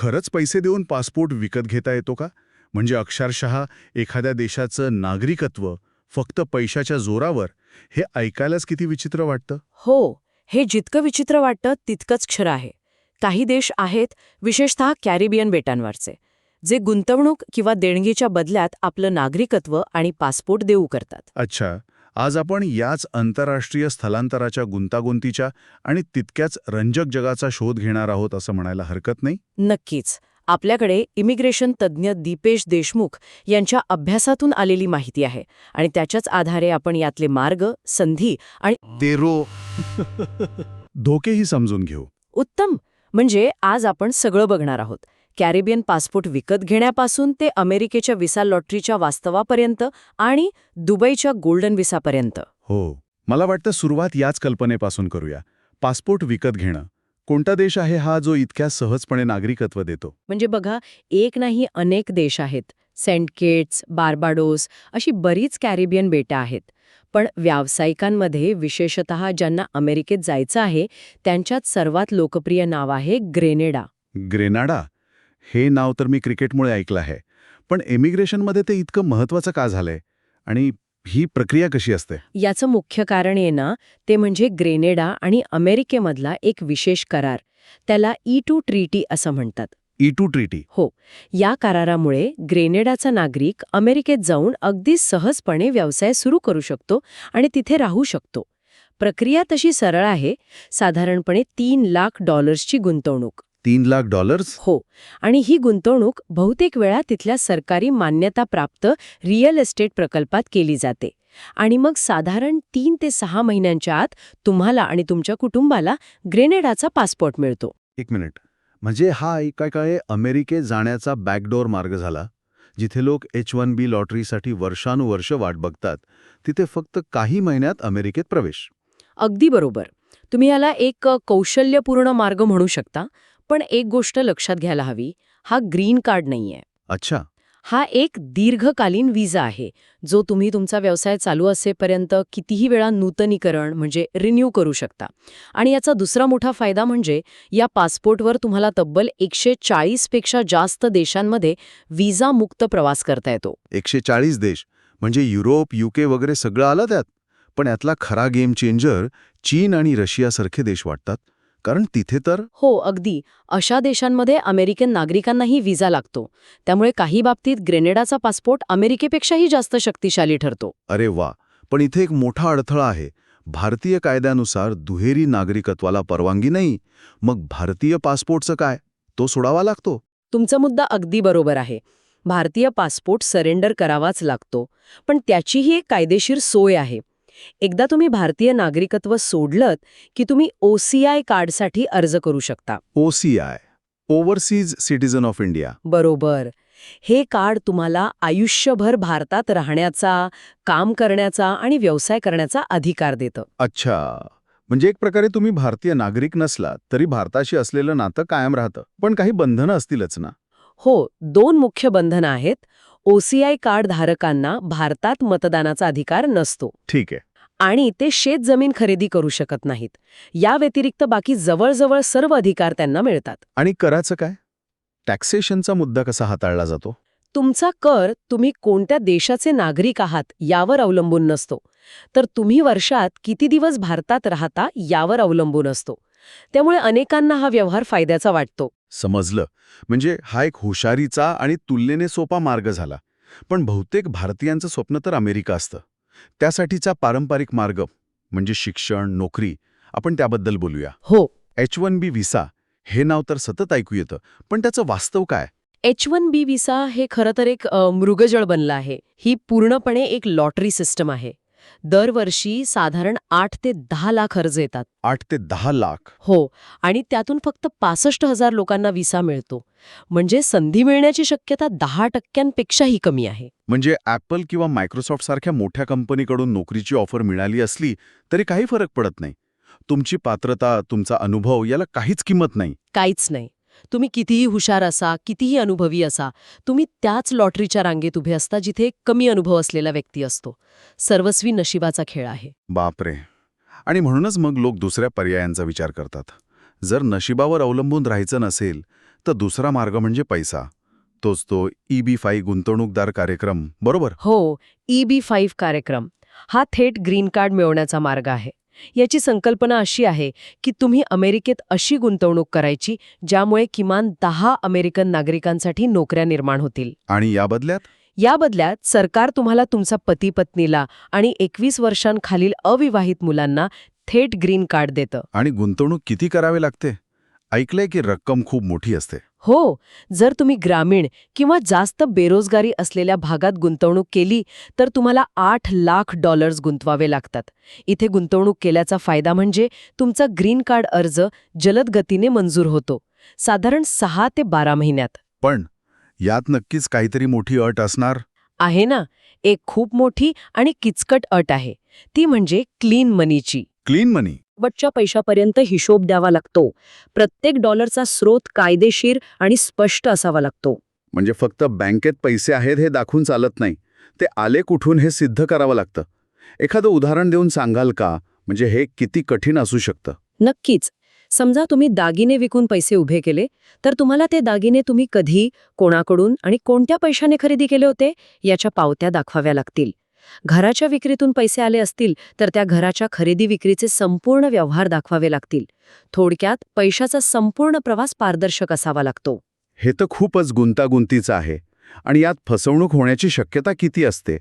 खरंच पैसे देऊन पासपोर्ट विकत घेता येतो का? म्हणजे अक्षरशः एखाद्या देशाचं नागरिकत्व फक्त पैशाच्या जोरावर हे ऐकायलाच किती विचित्र वाटतं? हो हे जितकं विचित्र वाटतं तितकंच खरं आहे. काही देश आहेत विशेषतः कॅरिबियन बेटांवरचे जे गुंतवणूक किंवा देणगीच्या बदल्यात आपलं नागरिकत्व आणि पासपोर्ट देऊ करतात. अच्छा. आज आपण याच आंतरराष्ट्रीय स्थलांतराच्या गुंतागुंतीच्या आणि तितक्याच रंजक जगाचा शोध घेणार आहोत असं म्हणायला हरकत नाही? नक्कीच. आपल्याकडे इमिग्रेशन तज्ज्ञ दीपेश देशमुख यांच्या अभ्यासातून आलेली माहिती आहे आणि त्याच्याच आधारे आपण यातले मार्ग संधी आणि देरो. धोकेही समजून घेऊ. उत्तम. म्हणजे आज आपण सगळं बघणार आहोत. कॅरिबियन पासपोर्ट विकत घेण्यापासून ते अमेरिकेच्या विसा लॉटरीच्या वास्तवापर्यंत आणि दुबईच्या गोल्डन विसापर्यंत हो मला वाटतं सुरुवात याच कल्पनेपासून करूया. पासपोर्ट विकत घेणं. कोणता देश आहे हा जो इतक्या सहजपणे नागरिकत्व देतो? म्हणजे बघा एक नाही अनेक देश आहेत. सेंट किट्स बार्बाडोस अशी बरीच कॅरिबियन बेटं आहेत. पण व्यावसायिकांमध्ये विशेषतः ज्यांना अमेरिकेत जायचं आहे त्यांच्यात सर्वात लोकप्रिय नाव आहे ग्रेनेडा. ग्रेनाडा? हे नाव तर मी क्रिकेटमुळे ऐकलं आहे. पण इमिग्रेशनमध्ये ते इतकं महत्वाचं का झालंय? आणि ही प्रक्रिया कशी असते? याचं मुख्य कारण आहे ना ते म्हणजे ग्रेनेडा आणि अमेरिकेमधला एक विशेष करार. त्याला ई टू ट्रीटी असं म्हणतात. E two treaty. या करारामुळे ग्रेनेडाचा नागरिक अमेरिकेत जाऊन अगदी सहजपणे व्यवसाय सुरू करू शकतो आणि तिथे राहू शकतो. प्रक्रिया तशी सरळ आहे साधारणपणे तीन लाख डॉलर्सची गुंतवणूक. तीन लाख डॉलर्स? हो. आणि ही गुंतवणूक बहुतेक वेळा तिथल्या सरकारी मान्यताप्राप्त रिअल एस्टेट प्रकल्पात केली जाते. आणि मग साधारण तीन ते सहा महिन्यांच्या आत तुम्हाला आणि तुमच्या कुटुंबाला ग्रेनेडाचा पासपोर्ट मिळतो. एक मिनिट. म्हणजे हा काय काय अमेरिकेत जाण्याचा बॅकडोर मार्ग झाला जिथे लोक एच वन बी लॉटरीसाठी वर्षानुवर्ष वाट बघतात तिथे फक्त काही महिन्यात अमेरिकेत प्रवेश. अगदी बरोबर. तुम्ही याला एक कौशल्यपूर्ण मार्ग म्हणू शकता. पण एक गोष्ट लक्षात घ्यायला हवी हा ग्रीन कार्ड नाहीये. अच्छा. हा एक दीर्घकालीन विजा आहे जो तुम्ही तुमचा व्यवसाय चालू असेपर्यंत कितीही वेळा नूतनीकरण म्हणजे रिन्यू करू शकता. आणि याचा दुसरा मोठा फायदा म्हणजे या पासपोर्टवर तुम्हाला तब्बल एकशे पेक्षा जास्त देशांमध्ये विजा मुक्त प्रवास करता येतो. एकशे चाळीस देश म्हणजे युरोप युके वगैरे सगळं आलं त्यात. पण यातला खरा गेम चेंजर चीन आणि रशियासारखे देश वाटतात. कारण तिथे तर हो अगदी. अशा देशांमध्ये अमेरिकन नागरिकांनाही विजा लागतो. त्यामुळे काही बाबतीत ग्रेनेडाचा पासपोर्ट अमेरिकेपेक्षाही जास्त शक्तिशाली ठरतो. अरे वा! पण इथे एक मोठा अडथळा आहे. भारतीय कायद्यानुसार दुहेरी नागरिकत्वाला परवानगी नाही. मग भारतीय पासपोर्टचं काय? तो सोडावा लागतो? तुमचा मुद्दा अगदी बरोबर आहे. भारतीय पासपोर्ट सरेंडर करावाच लागतो. पण त्याचीही एक कायदेशीर सोय आहे. एकदा तुम्ही भारतीय नागरिकत्व सोडलत की तुम्ही ओसीआय कार्डसाठी अर्ज करू शकता. OCI overseas citizen of India. बरोबर. हे कार्ड तुम्हाला आयुष्यभर भारतात राहण्याचा काम करण्याचा आणि व्यवसाय करण्याचा अधिकार देतं. अच्छा. म्हणजे एक प्रकारे तुम्ही भारतीय नागरिक नसला तरी भारताशी असलेलं नातं कायम राहतं. पण काही बंधनं असतीलच ना? हो दोन मुख्य बंधनं आहेत. ओसीआय कार्ड धारकांना भारतात मतदानाचा अधिकार नसतो. ठीक आहे. आणि ते शेत जमीन खरेदी करू शकत नाहीत. या व्यतिरिक्त बाकी जवळजवळ सर्व अधिकार त्यांना मिळतात. आणि कराचं काय? टॅक्सेशनचा मुद्दा कसा हाताळला जातो? तुमचा कर तुम्ही कोणत्या देशाचे नागरिक आहात यावर अवलंबून नसतो. तर तुम्ही वर्षात किती दिवस भारतात राहता यावर अवलंबून असतो. त्यामुळे अनेकांना हा व्यवहार फायद्याचा वाटतो. समजलं. म्हणजे हा एक हुशारीचा आणि तुलनेने सोपा मार्ग झाला. पण बहुतेक भारतीयांचं स्वप्न तर अमेरिका असतं. त्यासाठीचा पारंपरिक मार्ग म्हणजे शिक्षण नोकरी आपण त्याबद्दल बोलूया. हो. एच वन बी व्हिसा हे नाव तर सतत ऐकू येतं पण त्याचं वास्तव काय? एच वन बी विसा हे खरं तर एक मृगजळ बनलं आहे. ही पूर्णपणे एक लॉटरी सिस्टम आहे. दरवर्षी साधारण आठ ते दहा लाख अर्ज येतात. आठ ते दहा लाख. हो आणि त्यातून फक्त पासष्ट हजार लोकांना विसा मिळतो. म्हणजे संधी मिळण्याची शक्यता दहा टक्क्यांपेक्षाही कमी आहे. म्हणजे ॲपल किंवा मायक्रोसॉफ्ट सारख्या मोठ्या कंपनीकडून नोकरीची ऑफर मिळाली असली तरी काही फरक पडत नाही. तुमची पात्रता तुमचा अनुभव याला काहीच किंमत नाही. काहीच नाही. तुम्ही कितीही हुशार असा कितीही अनुभवी असा तुम्ही त्याच लॉटरीच्या रांगेत उभे असता जिथे एक कमी अनुभव असलेला व्यक्ती असतो. सर्वस्वी नशिबाचा खेळ आहे. बापरे! आणि म्हणूनच मग लोक दुसऱ्या पर्यायांचा विचार करतात. जर नशिबावर अवलंबून राहायचं नसेल तर दुसरा मार्ग म्हणजे पैसा. तोच तो ई बी फाई गुंतवणूकदार कार्यक्रम बरोबर? हो ई बी फाईव्ह कार्यक्रम. हा थेट ग्रीन कार्ड मिळवण्याचा मार्ग आहे. याची संकल्पना अशी आहे की तुम्ही अमेरिकेत अशी गुंतवणूक करायची ज्यामुळे किमान दहा अमेरिकन नागरिकांसाठी नोकऱ्या निर्माण होतील. आणि या बदल्यात? या बदल्यात सरकार तुम्हाला तुमचा पती पत्नीला आणि एकवीस वर्षांखालील अविवाहित मुलांना थेट ग्रीन कार्ड देतं. आणि गुंतवणूक किती करावी लागते? ऐकलंय की रक्कम खूप मोठी असते. हो जर तुम्ही ग्रामीण किंवा जास्त बेरोजगारी असलेल्या भागात गुंतवणूक केली तर तुम्हाला आठ लाख डॉलर्स गुंतवावे लागतात. इथे गुंतवणूक केल्याचा फायदा म्हणजे तुमचा ग्रीन कार्ड अर्ज जलद गतीने मंजूर होतो साधारण सहा ते बारा महिन्यात. पण यात नक्कीच काहीतरी मोठी अट असणार. आहे ना एक खूप मोठी आणि किचकट अट आहे. ती म्हणजे क्लीन मनीची. क्लीन मनी. बटच्या पैशापर्यंत हिशोब द्यावा लागतो. प्रत्येक डॉलरचा स्रोत कायदेशीर आणि स्पष्ट असावा लागतो. म्हणजे फक्त बँकेत पैसे आहेत हे दाखवून चालत नाही. ते आले कुठून हे सिद्ध करावं लागतं. एखादं उदाहरण देऊन सांगाल का? म्हणजे हे किती कठीण असू शकतं. नक्कीच. समजा तुम्ही दागिने विकून पैसे उभे केले तर तुम्हाला ते दागिने तुम्ही कधी कोणाकडून आणि कोणत्या पैशाने खरेदी केले होते याच्या पावत्या दाखवाव्या लागतील. घराच्या विक्रीतून पैसे आले असतील तर त्या घराच्या खरेदी विक्रीचे संपूर्ण व्यवहार दाखवावे लागतील. थोडक्यात पैशाचा संपूर्ण प्रवास पारदर्शक असावा लागतो. हे तर खूपच गुंतागुंतीचं आहे. आणि यात फसवणूक होण्याची शक्यता किती असते?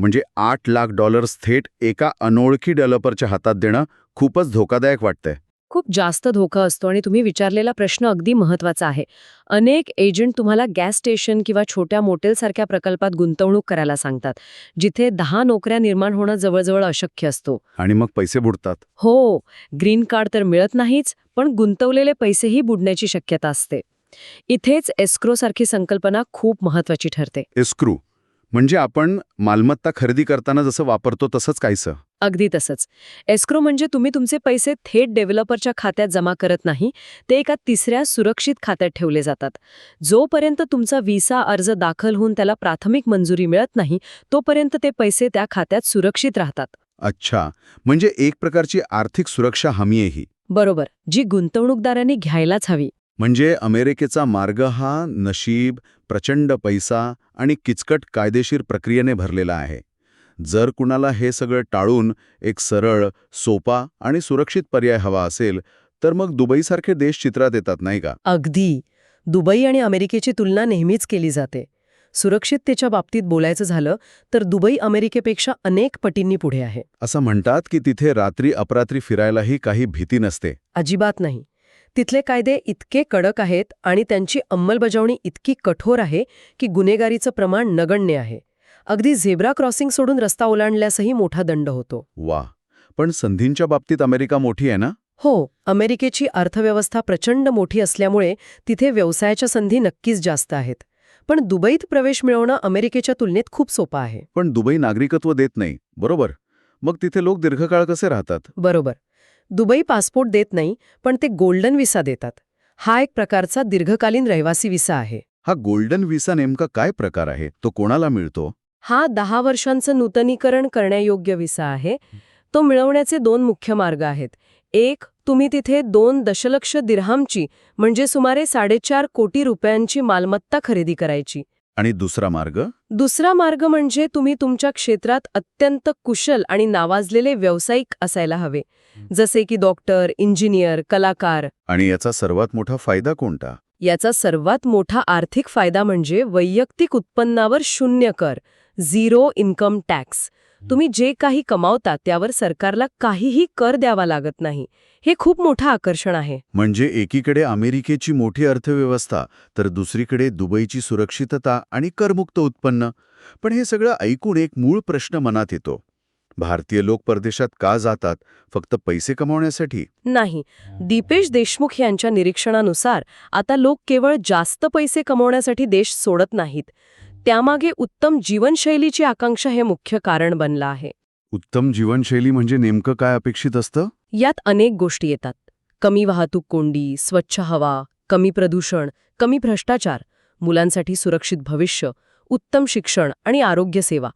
म्हणजे आठ लाख डॉलर्स थेट एका अनोळखी डेव्हलपरच्या हातात देणं खूपच धोकादायक वाटतंय. खूप जास्त धोका असतो आणि तुम्ही विचारलेला प्रश्न अगदी महत्त्वाचा आहे. अनेक एजंट तुम्हाला गॅस स्टेशन किंवा छोट्या मोटेलसारख्या प्रकल्पात गुंतवणूक करायला सांगतात जिथे दहा नोकऱ्या निर्माण होणं जवळजवळ अशक्य असतो. आणि मग पैसे बुडतात. हो ग्रीन कार्ड तर मिळत नाहीच पण गुंतवलेले पैसेही बुडण्याची शक्यता असते. इथेच एस्क्रोसारखी संकल्पना खूप महत्वाची ठरते. एस्क्रू म्हणजे आपण मालमत्ता खरेदी करताना जसं वापरतो तसंच काहीसं. अगदी तसंच. एस्क्रो म्हणजे तुम्ही तुमचे पैसे थेट डेव्हलपरच्या खात्यात जमा करत नाही ते एका तिसऱ्या सुरक्षित खात्यात ठेवले जातात. जोपर्यंत तुमचा व्हिसा अर्ज दाखल होऊन त्याला प्राथमिक मंजुरी मिळत नाही तोपर्यंत ते पैसे त्या खात्यात सुरक्षित राहतात. अच्छा. म्हणजे एक प्रकारची आर्थिक सुरक्षा हमी आहे बरोबर. जी गुंतवणूकदारांनी घ्यायलाच हवी. म्हणजे अमेरिकेचा मार्ग हा नशीब प्रचंड पैसा आणि किचकट कायदेशीर प्रक्रियेने भरलेला आहे. जर कुणाला हे सगळं टाळून एक सरळ सोपा आणि सुरक्षित पर्याय हवा असेल तर मग दुबईसारखे देश चित्रात येतात नाही का? अगदी. दुबई आणि अमेरिकेची तुलना नेहमीच केली जाते. सुरक्षिततेच्या बाबतीत बोलायचं झालं तर दुबई अमेरिकेपेक्षा अनेक पटींनी पुढे आहे. असं म्हणतात की तिथे रात्री अपरात्री फिरायलाही काही भीती नसते. अजिबात नाही. तिथले कायदे इतके कडक आहेत आणि त्यांची अंमलबजावणी इतकी कठोर आहे की गुन्हेगारीचं प्रमाण नगण्य आहे. अगदी झेब्रा क्रॉसिंग सोडून रस्ता ओलांडल्यासही मोठा दंड होतो. वा. पण संधींच्या बाबतीत अमेरिका मोठी आहे ना? हो अमेरिकेची अर्थव्यवस्था प्रचंड मोठी असल्यामुळे तिथे व्यवसायाच्या संधी नक्कीच जास्त आहेत. पण दुबईत प्रवेश मिळवणं अमेरिकेच्या तुलनेत खूप सोपं आहे. पण दुबई नागरिकत्व देत नाही बरोबर? मग तिथे लोक दीर्घकाळ कसे राहतात? बरोबर. दुबई पासपोर्ट देत नाही पण ते गोल्डन विसा देतात. हा एक प्रकारचा दीर्घकालीन रहिवासी विसा आहे. हा गोल्डन व्हिसा नेमका काय प्रकार आहे? तो कोणाला मिळतो? हा दहा वर्षांचं नूतनीकरण करण्यायोग्य विसा आहे. तो मिळवण्याचे दोन मुख्य मार्ग आहेत. एक तुम्ही तिथे दोन दशलक्ष दिरहामची म्हणजे सुमारे साडेचार कोटी रुपयांची मालमत्ता खरेदी करायची. आणि दुसरा मार्ग? दुसरा मार्ग म्हणजे तुम्ही तुमच्या क्षेत्रात अत्यंत कुशल आणि नावाजलेले व्यावसायिक असायला हवे. जसे की डॉक्टर इंजिनियर कलाकार. आणि याचा सर्वात मोठा फायदा कोणता? याचा सर्वात मोठा आर्थिक फायदा म्हणजे वैयक्तिक उत्पन्नावर शून्य कर. Zero income tax. तुम्ही जे काही कमावता त्यावर सरकारला काहीही कर द्यावा लागत नाही. हे खूप मोठं आकर्षण आहे. म्हणजे एकीकडे अमेरिकेची मोठी अर्थव्यवस्था तर दुसरीकडे दुबईची सुरक्षितता आणि करमुक्त उत्पन्न. पण हे सगळं ऐकून एक मूळ प्रश्न मनात येतो. भारतीय लोक परदेशात का जातात? फक्त पैसे कमावण्यासाठी? नाही. दीपेश देशमुख यांच्या निरीक्षणानुसार आता लोक केवळ जास्त पैसे कमवण्यासाठी देश सोडत नाहीत. त्यामागे उत्तम जीवनशैलीची आकांक्षा हे मुख्य कारण बनलं आहे. उत्तम जीवनशैली म्हणजे नेमकं काय अपेक्षित असतं? यात अनेक गोष्टी येतात. कमी वाहतूक कोंडी स्वच्छ हवा कमी प्रदूषण कमी भ्रष्टाचार मुलांसाठी सुरक्षित भविष्य उत्तम शिक्षण आणि आरोग्य सेवा.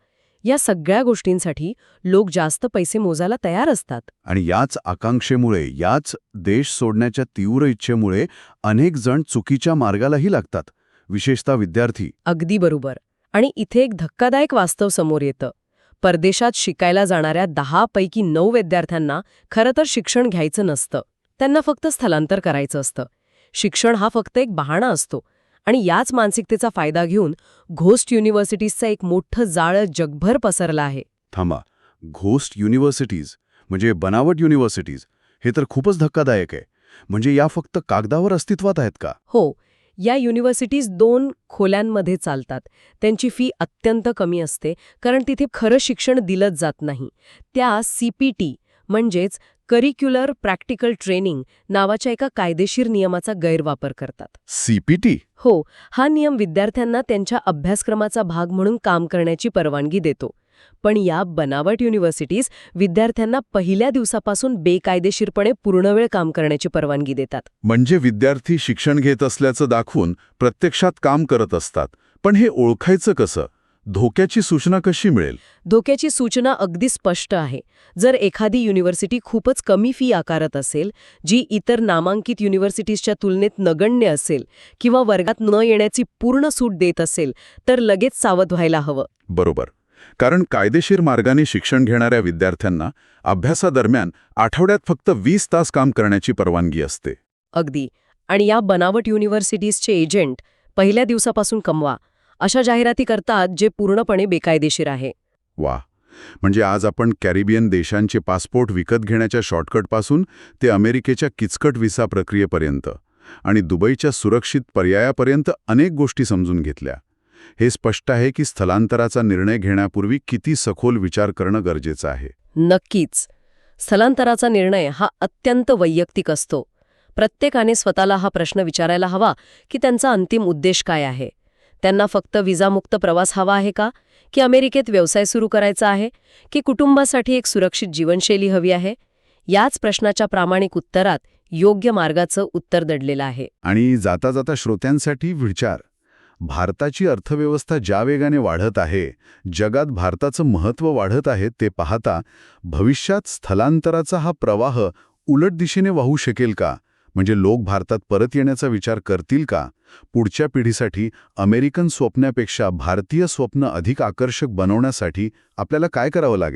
या सगळ्या गोष्टींसाठी लोक जास्त पैसे मोजायला तयार असतात. आणि याच आकांक्षेमुळे याच देश सोडण्याच्या तीव्र इच्छेमुळे अनेक जण चुकीच्या मार्गालाही लागतात. विशेषतः विद्यार्थी. अगदी बरोबर. आणि इथे एक धक्कादायक वास्तव समोर येतं. परदेशात शिकायला जाणाऱ्या दहा पैकी नऊ विद्यार्थ्यांना खरं तर शिक्षण घ्यायचं नसतं. त्यांना फक्त स्थलांतर करायचं असतं. शिक्षण हा फक्त एक बहाणा असतो. आणि याच मानसिकतेचा फायदा घेऊन घोस्ट युनिव्हर्सिटीजचं एक मोठं जाळं जगभर पसरलं आहे. थांबा. घोस्ट युनिव्हर्सिटीज म्हणजे बनावट युनिव्हर्सिटीज हे तर खूपच धक्कादायक आहे. म्हणजे या फक्त कागदावर अस्तित्वात आहेत का? हो. या युनिव्हर्सिटीज दोन खोल्यांमध्ये चालतात. त्यांची फी अत्यंत कमी असते कारण तिथे खरं शिक्षण दिलंच जात नाही. त्या सी पी टी म्हणजेच करिक्युलर प्रॅक्टिकल ट्रेनिंग नावाच्या एका कायदेशीर नियमाचा गैरवापर करतात. सीपीटी हो हा नियम विद्यार्थ्यांना त्यांच्या अभ्यासक्रमाचा भाग म्हणून काम करण्याची परवानगी देतो. पण या बनावट युनिव्हर्सिटीज विद्यार्थ्यांना पहिल्या दिवसापासून बेकायदेशीरपणे पूर्णवेळ काम करण्याची परवानगी देतात. म्हणजे विद्यार्थी शिक्षण घेत असल्याचं दाखवून प्रत्यक्षात काम करत असतात. पण हे ओळखायचं कसं? धोक्याची सूचना कशी मिळेल? धोक्याची सूचना अगदी स्पष्ट आहे. जर एखादी युनिव्हर्सिटी खूपच कमी फी आकारत असेल जी इतर नामांकित युनिव्हर्सिटीजच्या तुलनेत नगण्य असेल किंवा वर्गात न येण्याची पूर्ण सूट देत असेल तर लगेच सावध व्हायला हवं. बरोबर. कारण कायदेशीर मार्गाने शिक्षण घेणाऱ्या विद्यार्थ्यांना अभ्यासादरम्यान आठवड्यात फक्त वीस तास काम करण्याची परवानगी असते. अगदी. आणि या बनावट युनिव्हर्सिटीजचे एजंट पहिल्या दिवसापासून कमवा अशा जाहिराती करतात जे पूर्णपणे बेकायदेशीर आहे. वा म्हणजे आज आपण कॅरिबियन देशांचे पासपोर्ट विकत घेण्याच्या शॉर्टकटपासून ते अमेरिकेच्या किचकट व्हिसा प्रक्रियेपर्यंत आणि दुबईच्या सुरक्षित पर्यायापर्यंत अनेक गोष्टी समजून घेतल्या. हे स्पष्ट आहे की स्थलांतराचा निर्णय घेण्यापूर्वी किती सखोल विचार करणं गरजेचं आहे. नक्कीच. स्थलांतराचा निर्णय हा अत्यंत वैयक्तिक असतो. प्रत्येकाने स्वतःला हा प्रश्न विचारायला हवा की त्यांचा अंतिम उद्देश काय आहे. त्यांना फक्त विजामुक्त प्रवास हवा आहे का? की अमेरिकेत व्यवसाय सुरू करायचा आहे? की कुटुंबासाठी एक सुरक्षित जीवनशैली हवी आहे? याच प्रश्नाच्या प्रामाणिक उत्तरात योग्य मार्गाचं उत्तर दडलेलं आहे. आणि जाता जाता श्रोत्यांसाठी विचार. भारताची अर्थव्यवस्था ज्या वेगाने वाढत आहे जगात भारताचं महत्त्व वाढत आहे ते पाहता भविष्यात स्थलांतराचा हा प्रवाह उलट दिशेने वाहू शकेल का? म्हणजे लोक भारतात परत येण्याचा विचार करतील का? पुढच्या पिढीसाठी अमेरिकन स्वप्नापेक्षा भारतीय स्वप्न अधिक आकर्षक बनवण्यासाठी आपल्याला काय करावं लागेल